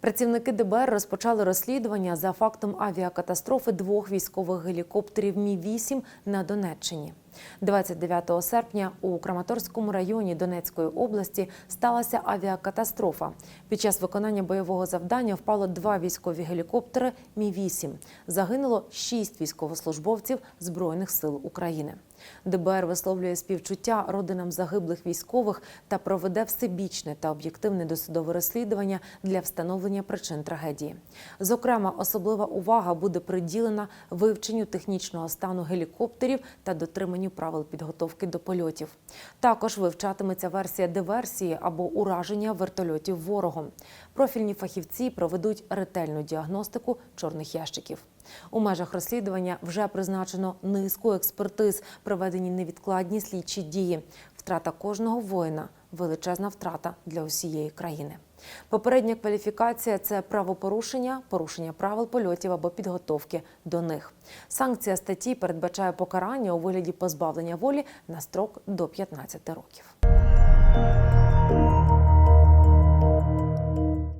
Працівники ДБР розпочали розслідування за фактом авіакатастрофи двох військових гелікоптерів Мі-8 на Донеччині. 29 серпня у Краматорському районі Донецької області сталася авіакатастрофа. Під час виконання бойового завдання впало два військові гелікоптери Мі-8. Загинуло шість військовослужбовців Збройних сил України. ДБР висловлює співчуття родинам загиблих військових та проведе всебічне та об'єктивне досудове розслідування для встановлення причин трагедії. Зокрема, особлива увага буде приділена вивченню технічного стану гелікоптерів та дотриманню правил підготовки до польотів. Також вивчатиметься версія диверсії або ураження вертольотів ворогом. Профільні фахівці проведуть ретельну діагностику чорних ящиків. У межах розслідування вже призначено низку експертиз, проведені невідкладні слідчі дії. Втрата кожного воїна величезна втрата для усієї країни. Попередня кваліфікація це правопорушення, порушення правил польотів або підготовки до них. Санкція статті передбачає покарання у вигляді позбавлення волі на строк до 15 років.